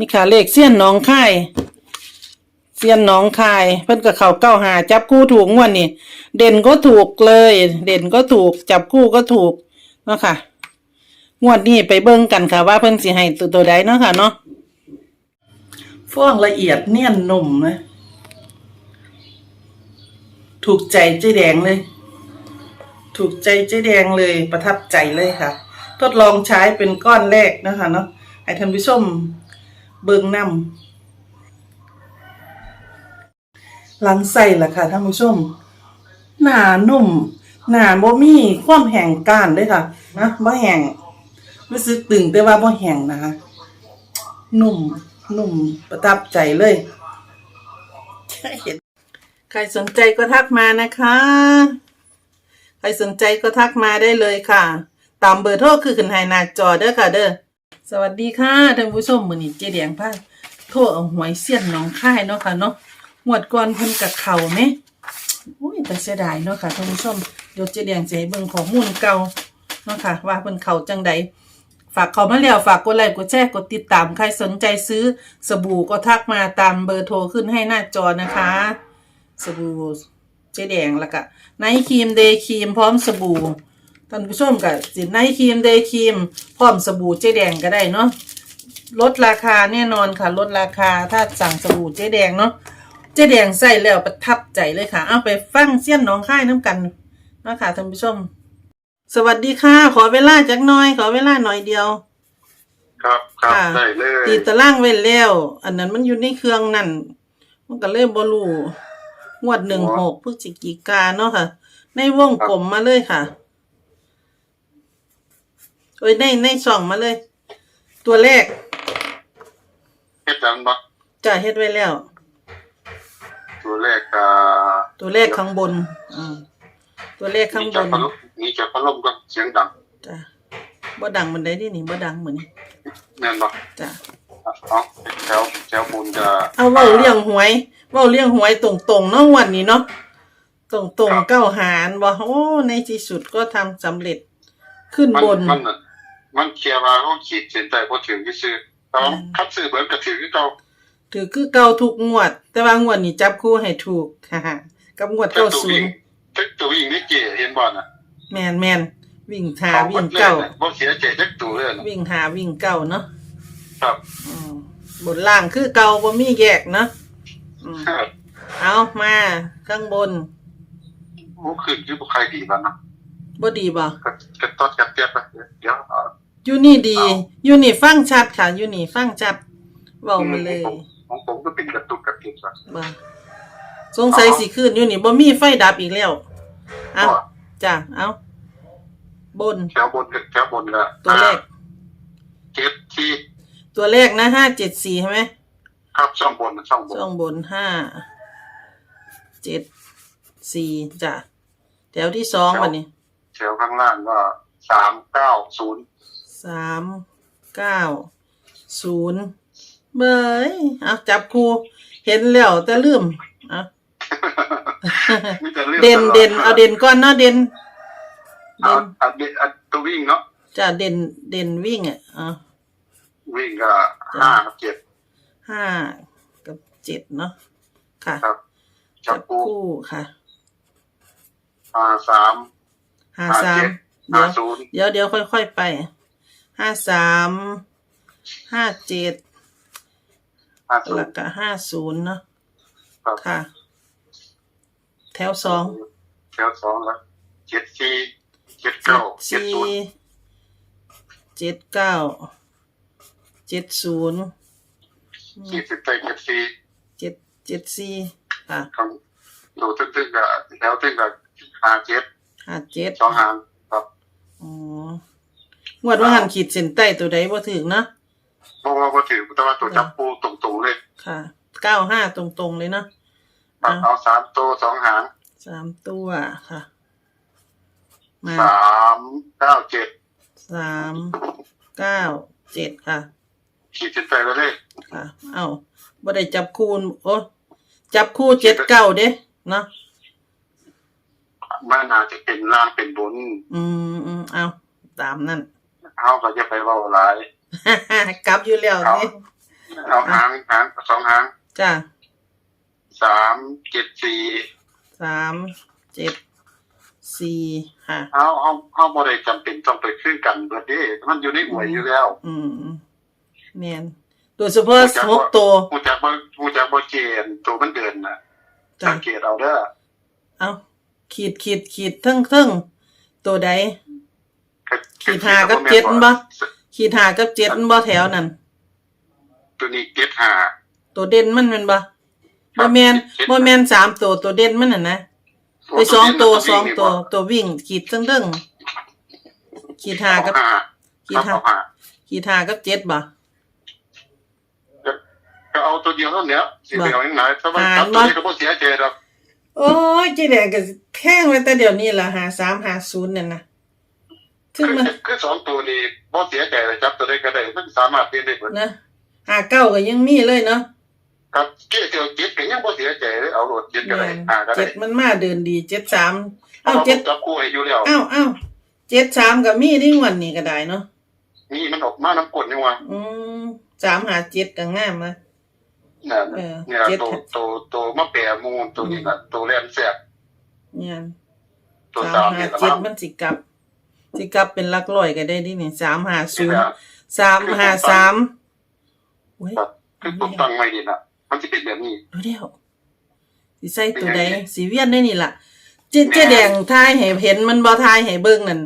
นี่ค่ะเลขเสี้ยนหน้องคายเสี้ยนหน้องคาย เพิ่นกับเขาเก้าหาจับคู่ถูกงวดนี่เด่นก็ถูกเลย เด่นก็ถูก จับคู่ก็ถูกเนาะค่ะงวดนี้ไปเบิ่งกันค่ะว่าเพิ่นสิให้ตัวตัวใดเนาะค่ะเนาะฟ้องละเอียดเนียนนุ่มนะถูกใจเจ๊แดงเลย ถูกใจเจ๊แดงเลยประทับใจเลยค่ะ ทดลองใช้เป็นก้อนแรกนะคะเนาะให้ท่านผู้ชม เบิ่งนำหลังใส่ละค่ะท่านผู้ชม หนานุ่ม หนาบ่มีความแห้งก้านเลยค่ะนะบ่แห้งรู้สึกตึงแต่ว่าบ่แห้งนะคะนุ่มนุ่มประทับใจเลยใครสนใจก็ทักมานะคะ ใครสนใจก็ทักมาได้เลยค่ะ ตามเบอร์โทรคือขึ้นให้หน้าจอเด้อค่ะเด้อ สวัสดีค่ะท่านผู้ชมมือนี้เจ๊แดงพาโทรเอาหวยเสี้ยนหนองค่ายเนาะค่ะเนาะงวดก่อนเพิ่นกับเข่าแหมโอ้ยแต่เสียดายเนาะค่ะท่านผู้ชมเดี๋ยวเจ๊แดงจะให้เบิ่งข้อมูลเก่าเนาะค่ะ ว่าเพิ่นเข้าจังใดฝากเขามาแล้วฝากกดไลค์กดแชร์กดติดตามใครสนใจซื้อสบู่ก็ทักมาตามเบอร์โทรขึ้นให้หน้าจอนะคะ สบู่เจ๊แดงแล้วก็ไนท์ครีมเดย์ครีมพร้อมสบู่ ท่านผู้ชมกับสิไนท์ครีมเดย์ครีมพร้อมสบู่เจ๊แดงก็ได้เนาะลดราคาแน่นอนค่ะลดราคาถ้าสั่งสบู่เจ๊แดงเนาะเจ๊แดงใส่แล้วประทับใจเลยค่ะ เอาไปฟังเสี้ยนน้องค่ายน้ำกันเนาะค่ะท่านผู้ชม สวัสดีค่ะ ขอเวลาจักหน่อย ขอเวลาหน่อยเดียว ครับครับค่ะ ได้เลยตีตารางไว้แล้ว อันนั้นมันอยู่ในเครื่องนั่นมันก็เลยบ่รู้งวดหนึ่งหกพฤศจิกาเนาะค่ะ ในวงกลมมาเลยค่ะ โอ้ยในในช่องมาเลย ตัวแรกเฮ็ดจังบ่จะเฮ็ดไว้แล้ว ตัวแรกอ่าตัวแรกข้างบนอืมตัวแรกข้างนี่บจะนพัดลมนี่จะพัดลมก็เสียงดังจ้ะบ่ดังมันได้ดินี่บ่ดังเหมือนนี่แม่นบ่จ้ะเอาแถวแถวบุญจะเอาเว้าเลี้ยงหวยเว้าเลี้ยงหวยตรงๆเนาะวันนี้เนาะตรงๆเก้าหารบ่โอ้ในที่สุดก็ทำสำเร็จขึ้นมันบนมันน่ะ มันเคลียร์ว่าเขาขีดเส้นใต้บ่ถึงที่ซื้อแต่ว่าคัดซื้อเบิดก็ถือคือเก่าถือคือเก่าทุกงวด แต่ว่างวดนี้จับคู่ให้ถูกฮ่าๆกับงวดแต่เก้าตัวศูวิ่นงย์แต่ตัววิ่งนี่เจ๋เห็นบ่น่ะ แมนแมนวิ่งหาเขาวิ่งหมดลยเก้าน่ะบ่เสียใจจักตัวเลยน่ะวิ่งหาวิ่งเก้าเนาะครับอืมบนล่างคือเก่าบ่มีแยกเนาะอืมเอามาข้างบนบ่ขึ้นคือบ่ใครดีแล้วนะ บ่ดีบ่ก็ก็ตดกันเตียบไปเดี๋ยวเอา อยู่นี่ดีอยู่นี่ฟังชัดค่ะ อยู่นี่ฟังชัดเว้ามาเลยของของผมก็เป็นกระตุกกระติกซะบ่สงสัยสิขึ้นอยู่นี่บ่มีไฟดับอีกแล้วเอาจ้ะเอาบนแถวบนก็แถวบนก็ตัวแรกเจ็ดที่ตัวแรกนะห้าเจ็ดสี่ใช่ไหมครับช่องบนช่องบนช่องบนห้าเจ็ดสี่จ้ะแถวที่สองวันนี้ แถวข้างล่างก็สามเก้าศูนย์สามเก้าศูนย์เบยเอาจับครูเห็นแล้วแต่ลืมเอามีแต่รื่องเด่นตลดเด่นเอาเด่นก่อนเนาะเด่นเอาเด่นเอาเด่นเอาตัววิ่งเนาะจ้ะเด่นเด่นวิ่งอะเอาวิ่งก็ห้ากับเจ็ดห้ากับเจ็ดเนาะค่ะ ครับจัจับบคู่คู่ค่ะห้าสาม ห้าห้าสามเจ็ดเดี๋ห้ายวศูนย์เดี๋ยวเดี๋ยวค่อยๆไปห้าสามห้าเจ็ดห้าศูนแล้วย์ก็ห้าศูนย์เนาะครับค่ะ แถวสองแถวสองแล้วเจ็ดสี่เจ็ดเจ็เก้าดเจ็ดสี่ศูนย์เจ็ดเก้าเจ็ดศูนย์สี่สิบเจ็ดเจ็ดสี่เจ็ดเจ็ดสี่ค่ะของดูตึ้งๆก็แถวตึ้งก็ห้าเจ็ด ห้าเจ็ดสองหางครับอ๋องวดว่าหันขีดเส้นใต้ตัวใดบ่ถึงเนาะเพราะว่าพอถือแต่ว่าตัวจับคู่ตรงๆเลยค่ะเก้าห้าตรงๆเลยเนาะครับอะเอาสามตัวสองหางสามตัวค่ะมาสามเก้าเจ็ดสามเก้าเจ็ดค่ะขีดเส้นใต้แล้วเลยค่ะ เอ้าบ่ได้จับคูณโอ้จับคู่เจ็ดเก้าเด้เนาะ มันอาจจะเป็นล่างเป็นบน อืมอืมเอาตามนั่นเอาก็จะไปเว่าหลายกลับอยู่แล้วเอานี่เอาหางหางสองหางจ้าสามเจ็ดสี่สามเจ็ดสี่ค่ะเอาเอาเอาบ่ได้จำเป็นต้องไปขึ้นกันเบิดเด้มันอยู่ในหวยอยู่แล้ว อืมแมนโดยเฉพาะหกตัวหูจักบ่หูจักบ่เกณฑ์ตัวมันเดินน่ะจ้ะสังเกตเอาเด้อเอา ขีดขีดขีดทั้งทั้งตัวใดขีดหากับเจ็ดบ่ขีดหากับเจ็ดมันบ่แถวนั่นตัวนี้เจ็ดหาตัวเด่นมันแมันบ่ครับบ่แมนเจ็ดบ่แมนสามตัวตัวเด่นมันน่ะนะไปสองตัวสองตัวตัววิ่ง ขีดทั้งทั้งขีดหากับหาขีคดรับหาเอาหาขีดหากับเจ็ดบ่ก็เอาตัวเดียวเท่านี้สิไปเอาอย่างไหนถ้ามันหาจับบ่ตัวนี้ก็บ่เสียใจหรอก โอ้ยเจ๊แดงก็แท่งไว้แต่เดี๋ยวนี้ล่ะหาสามหาศูนย์นั่นน่ะถึคืงอมาคือสองตัวนี้บ่เสียใจเลยจับตัวใดก็ได้มันสามารถเป็นได้หมดนะหาเก้าก็ยังมีเลยเนาะครับเกี่ยวกับเจ็ดก็ยังบ่เสียใจเลยเอาโหลดเจ็ดก็ได้แม่นหาก็ได้เจ็ดมันมาเดินดีเจ็ดสามเอาเอ้าเจ็เจ็ดดจับคู่ให้อยู่แล้วเอ้าเอ้าเจ็ดสามกับมีที่วันนี้ก็ได้เนาะนี่มันออกมาน้ำกลนี่ว่าอืมสามหาเจ็ดก็งามนะ เนี่ยเออเนี่ยเจ็ดตัวตัวตัวมะแปรมูลตัวนี้น่ะตัวแลนแซ่บเนี่ยตัวสาสามมหาเนี่ยก็เจ็ดมามันสิกลับ สิกลับเป็นหลักร้อยก็ได้ดิเนี่ยสามหาศูนย์เนี่ยสามหาสามโอ้ยครับคือผมตั้งไว้นี่น่ะมันสิเป็นแบบนี้ดูเดียวสิใส่ตัวใดสีเวียนได้นี่ล่ะเจ๊เจ๊แดงทายให้เห็นมันบ่ทายให้เบิ่งนั่น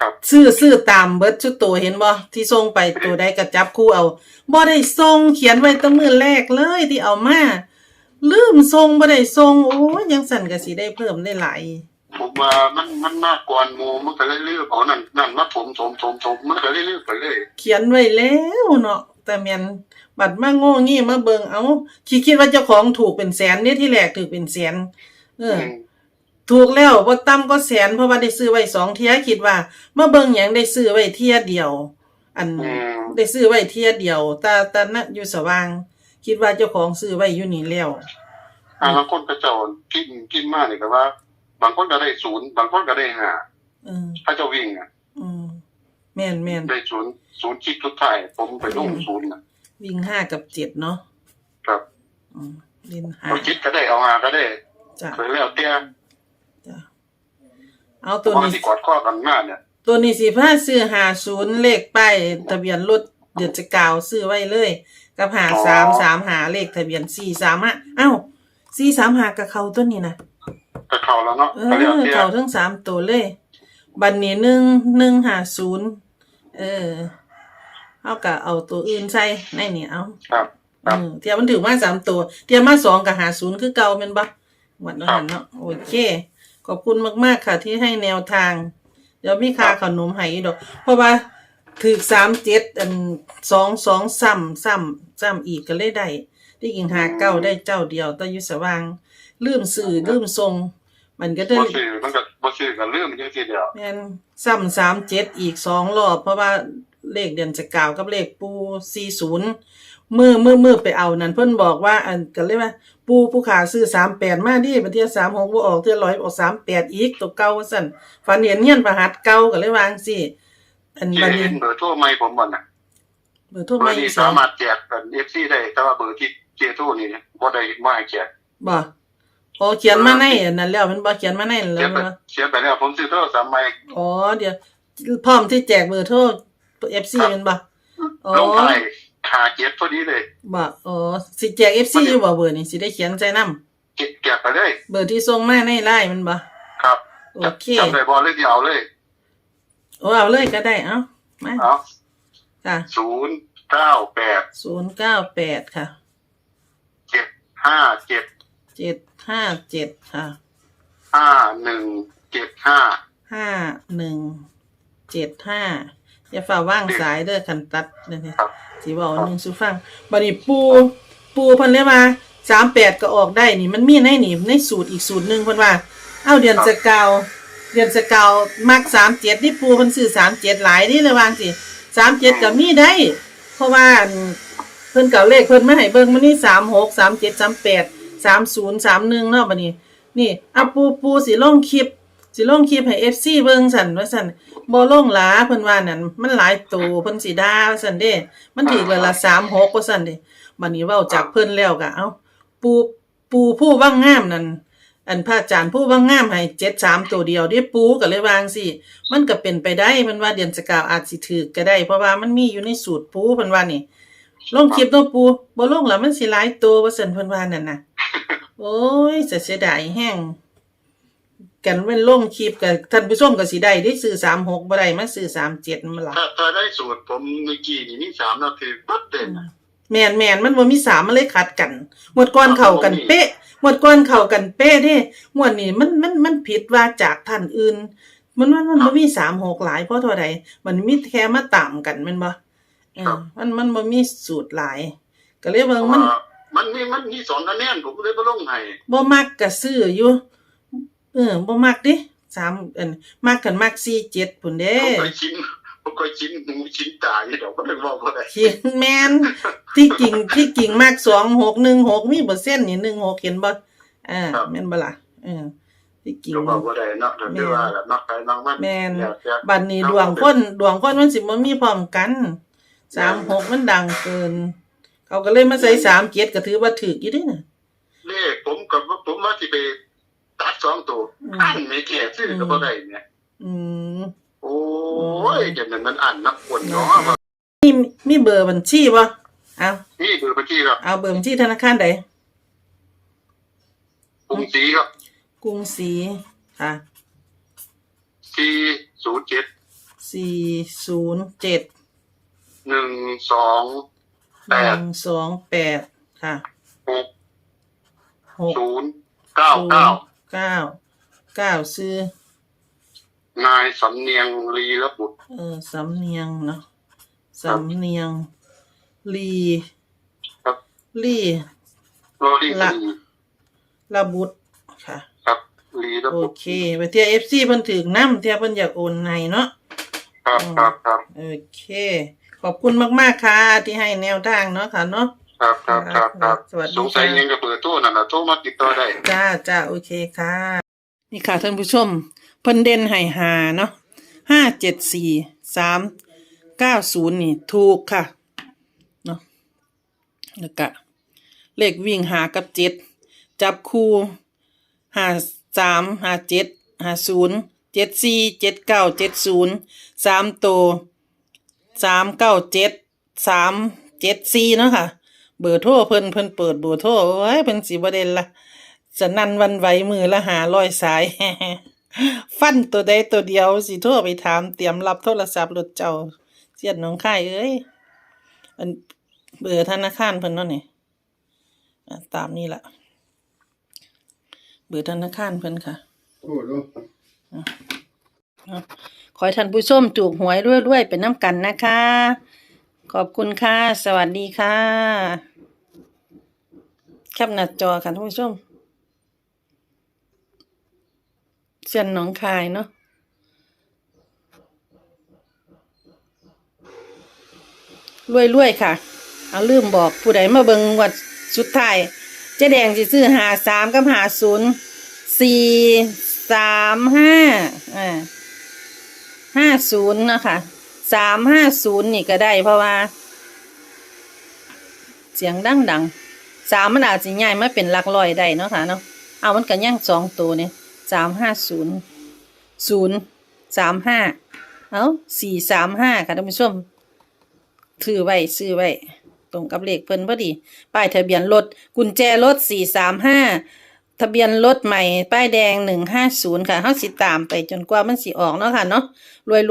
ครับซื้อซื้อตามเบิดชุดตัวเห็นบ่ที่ส่งไปตัวใดก็จับคู่เอาบ่ได้ส่งเขียนไว้ตั้งมื้อแรกเลยที่เอามาลืมส่งบ่ได้ส่งโอ้ยยังสั่นก็สิได้เพิ่มได้หลายผมว่ามันมันมากกว่าหมูมันก็เลยเลือกเอานั่นนั่นมาถมถมถมถมมันก็เลยเลือกไปเลย เขียนไว้แล้วเนาะแต่แม่นบัดมาโง่งี้มาเบิ่งเอาคิดคิดว่าเจ้าของถูกเป็นแสนนี่ที่แรกถูกเป็นแสนเออม ถูกแล้วบ่ต่ำก็แสนเพราะว่าได้ซื้อไว้สองเที่ยคิดว่ามาเบิ่งหยังได้ซื้อไว้เที่ยเดียว อันอืมได้ซื้อไว้เที่ยเดียวแต่แต่ณอยู่สว่าง คิดว่าเจ้าของซื้อไว้อยู่นี่แล้วอ่าบางคนก็เจ้ากินกินมากนี่ก็ว่า บางคนก็ได้ศูนย์บางคนก็ได้ห้าเออถ้าเจ้าวิ่งอะอืมแม่นแม่นได้ศูนย์ศูนย์คิดทุกท้ายผมไปลงศูนย์น่ะวิ่งห้ากับเจ็ดเนาะครับอืมเล่นห้าเอาคิดก็ได้เอาหาก็ได้จ้ะเคยแล้วแต่จ้ะ เอาตัตัววนี้นี้ ที่กอดข้อกันมาเนี่ยตัวนี้สิพาซื้อหาศูนย์เลขป้ายทะเบียนรถเดือนจะกาวซื้อไว้เลย กับหาสามสามหาเลขทะเบียนสี่สามห้าเอ้าสี่สามหากับเขาตัวนี้นะก็เข้าแล้วเนาะเอก็แล้วอแต่เขาทั้งสามตัวเลย บันนี้หนึ่งหนึ่งหาศูนย์เออเอากะเอาตัวอื่นใส่ในนี่เอาครับ เออเทียบมันถือมาสามตัว เทียบมาสองกับหาศูนย์คือเก่าเป็นปะวันนั้นหันเนาะโอเค ขอบคุณมาก ๆ ค่ะ ที่ให้แนวทาง เดี๋ยวมีค่าขนมให้อีกดอก เพราะว่าถือสามเจ็ดอันสองสองซ้ำซ้ำซ้ำอีกก็เลยได้ที่ยิงหาเก้าได้เจ้าเดียวแตะยุสว่างลืมสื่อลืมทรง มันก็ได้บ่ซื้อมันก็บ่ซื้อก็ลืมจังซี่เดียว แม่นซ้ำสามเจ็ดอีกสองรอบ เพราะว่าเลขเดือนจะกล่าวกับเลขปูสี่ศูนย์ มือมือมือไปเอานั่นเพิ่นบอกว่าอันก็เลยว่า ปูผู้ขาซื้อสามแปดมาดิประเทศสามหกบ่ออกเทื่อร้อยออกสามแปดอีกตัวเก่าสั่นฝันเห็นเงี้ยนประหัดเก่าก็เลยวาจั่งสิอันเจบัดเห็นี้นเบอร์โทรใหม่ผมบ่น่ะเบอร์โทรเบอมาร์อีนี้กสอสางมารถแจกเป็น FC ได้ แต่ว่าเบอร์ที่เจโทรนี่บ่ได้บ่ให้แจกบ่โอเขียนมาในอันนั้นแล้วมันบ่เขียนมาในนั่นเสีแล้ยวไปมันบ่เสียไปแล้วผมซื้อโทรศัพท์ใหม่อ๋อเดี๋ยวพร้อมที่แจกเบอร์โทร FC แมันบ่อ๋อลงท้าย หาเจ็ดพอดีเลยบ่อ๋อสิแจกเอฟซีอยู่บ่เบอร์นี่สิได้เขียนใจนำเก็บก็ไปเลยเบอร์ที่ส่งมาในไลน์มันบ่ครับโอเคจำใด้บ่เลยเอาเลยโอ้เอาเลยก็ได้เอ้าไหมเอ้าค่ะศูนย์เก้าแปดศูนย์เก้าแปดค่ะเจ็ดห้าเจ็ดเจ็ดห้าเจ็ดค่ะห้าหนึ่งเจ็ดห้าห้าหนึ่งเจ็ดห้า อย่าฝ่าว่างสายเด้อคันตัดนั่นนี่ครับสิบอกหนึ่งสุฟังบัดนี้ปูปูเพิ่นเลยว่าสามแปดก็ออกได้นี่มันมีในนี่ในสูตรอีกสูตรหนึ่งเพิ่นว่า เอ้าเดือนสกาวเดือนสกาวมักสามเจ็ดนี่ปูเพิ่นซื้อสามเจ็ดหลายนี่เลยวาจั่งสิสามเจ็ดก็มีได้ เพราะว่าอันเพิ่นเก่าเลขเพิ่นมาให้เบิ่งมันนี่สามหกสามเจ็ดสามแปดสามศูนย์สามหนึ่งเนาะบัดนี้ นี่เอาปูปูสิลงคลิป สิลงคลิปให้ FC เบิ่งสั่นว่าสั่นบ่ลงหลาเพิ่นว่านั่นมันหลายตัวเพิ่นสิด่าว่าซั่นเด้มันถึกแล้วละ36ว่าซั่นเด้บัดนี้เว้าจากเพิ่นแล้วก็เอ้าปูปูผู้ว่างงามนั่นอันพระอาจารย์ผู้ว่างงามให้73ตัวเดียวเด้ปูก็เลยวาจั่งสิมันก็เป็นไปได้เพิ่นว่าเดือนสกาวอาจสิถูกก็ได้ เพราะว่ามันมีอยู่ในสูตรปูเพิ่นว่านี่ลงคลิปเนาะปูบ่ลงแล้วมันสิหลายตัวว่าซั่นเพิ่นว่านั่นน่ะโอ้ยจะเสียดายแฮง กันเว้นลงคลิปกับท่านผู้ชมก็สิได้ได้ซื้อ36บ่ได้มาซื้อ37มันล่ะถ้าถ้าได้สูตรผมเมื่อกี้นี่มีสามนาทีปั๊บเด่นแม่นแม่นมันบ่มีสามมันเลยขัดกันหมวดก่อนเข้ากันเป๊ะหมวดก่อนเข้ากันเป๊ะเด้หมวดนี้มันมันมันผิดว่าจากท่านอื่น มันมันมันบ่มี36หลายเพราะเท่าใดมันมีแค่มาตามกันแม่นบ่เออมันมันบ่มีสูตรหลาย ก็เลยเบิ่งมันมันมีมันมีสองคะแนนผมเลยมาลงให้บ่มักก็ซื้ออยู่เออบ่มักเดิสามอันมักกันมัก47พุ่นเด้ผมเคยชินผมเคยชินหมูชินตายเดี๋ยวก็เลยบอกว่าได้เขียนแม่นที่กิ่งที่กิ่งมัก2616มีเปอร์เซ็นต์นี่16เห็นบ่อ่าแม่นบ่ล่ะเออที่กิ่งเดี๋ยวบอกว่าได้เนาะเดี๋ยวว่านักไปนักมันแม่นอยากจะบัดนี้ดวงคนดวงคนมันสิบ่มีพร้อมกัน36มันดังเกิน เขาก็เลยมาใส่37ก็ถือว่าถูกอยู่เด้น่ะเลขผมกับผมว่าที่ไป ตัดสองตัวอืมอันไม่แก่ซื้อก็บ่ได้เนี่ยอืมโอ้ยจังนั้นมันอันนักคนเนาะมีมีเบอร์บัญชีบ่เอานี่คือบัญชีครับเอาเบอร์บัญชีธนาคารใดกรุงศรีครับกรุงศรีค่ะสี่ศูนย์เจ็ดสี่ศูนย์เจ็ดหนึ่งสองหนึ่งสองแปดค่ะหกหกศูนย์เก้าเก้า เก้าเก้าซื้อนายสำเนียงลีระบุตรเออสำเนียงเนาะสำเนียงลีครับลีโรลี่ละลีระบุตรค่ะครับลีระโอบุตรเคไปเที่ยเอฟซีเพิ่นถึงน้ำเที่ยเพิ่นอยากโอนให้เนาะครับครับครับโอเค ขอบคุณมาก ๆ ค่ะ ที่ให้แนวทางเนาะค่ะเนาะ ครับครับครับครับสวัสดีสงสัยค่ะยังกับเปิดตู้นั่นนะโทรมาติดต่อได้ จ้าจ้าโอเคค่ะ นี่ค่ะท่านผู้ชมเพิ่นเด่นให้หาเนาะห้าเจ็ดสี่สามเก้าศูนย์นี่ถูกค่ะเนาะแล้วก็เลขวิ่งหากับเจ็ดจับคู่หาสามหาเจ็ดหาศูนย์เจ็ดสี่เจ็ดเก้าเจ็ดศูนย์สามตัวสามเก้าเจ็ดสามเจ็ดสี่เนาะค่ะ เบอร์โทรเพิ่นเพิ่นเปิดเบอร์โทรโอ้ยเพิ่นสิบ่ได้ละสนั่นหวันไหวมือละหาร้อยสาย ฟันตัวใดตัวเดียวสิโทรไปถามเตรียมรับโทรศัพท์รถเจ้าเสียดหน้องค่ายเอ้ยอันเบอร์ธนาคารเพิ่นเนาะนี่อะตามนี้ล่ะเบอร์ธนาคารเพิ่นค่ะโอ้โหขอให้ท่านผู้ชมถูกหวยรวยๆเป็นน้ำกันนะคะ ขอบคุณค่ะ สวัสดีค่ะ แคปหน้าจอค่ะท่านผู้ชมเส้นหนองคายเนาะรวยๆค่ะ เอาลืมบอกผู้ใดมาเบิงวัดสุดท้ายเจ๊แดงสิซื้อหาสามกับหาศูนย์สี่สามห้าอ่าห้าศูนย์นะคะสามห้าศูนย์นี่ก็ได้เพราะว่า เสียงดังดังๆ สามมันอาจจะใหญ่มาเป็นหลักร้อยได้เนาะค่ะเนาะเอามันกันย่างสองตัวเนี่ยสามห้าศูนย์ศูนย์สามห้าเอาสี่สามห้าค่ะท่านผู้ชมถือไว้ซื้อไว้ ตรงกับเลขเพิ่นพอดี ป้ายทะเบียนรถกุญแจรถสี่สามห้าทะเบียนรถใหม่ ป้ายแดงหนึ่งห้าศูนย์ค่ะเฮาสิตามไปจนกว่ามันสิออกเนาะค่ะเนาะ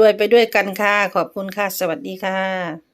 รวยๆไปด้วยกันค่ะ ขอบคุณค่ะ สวัสดีค่ะ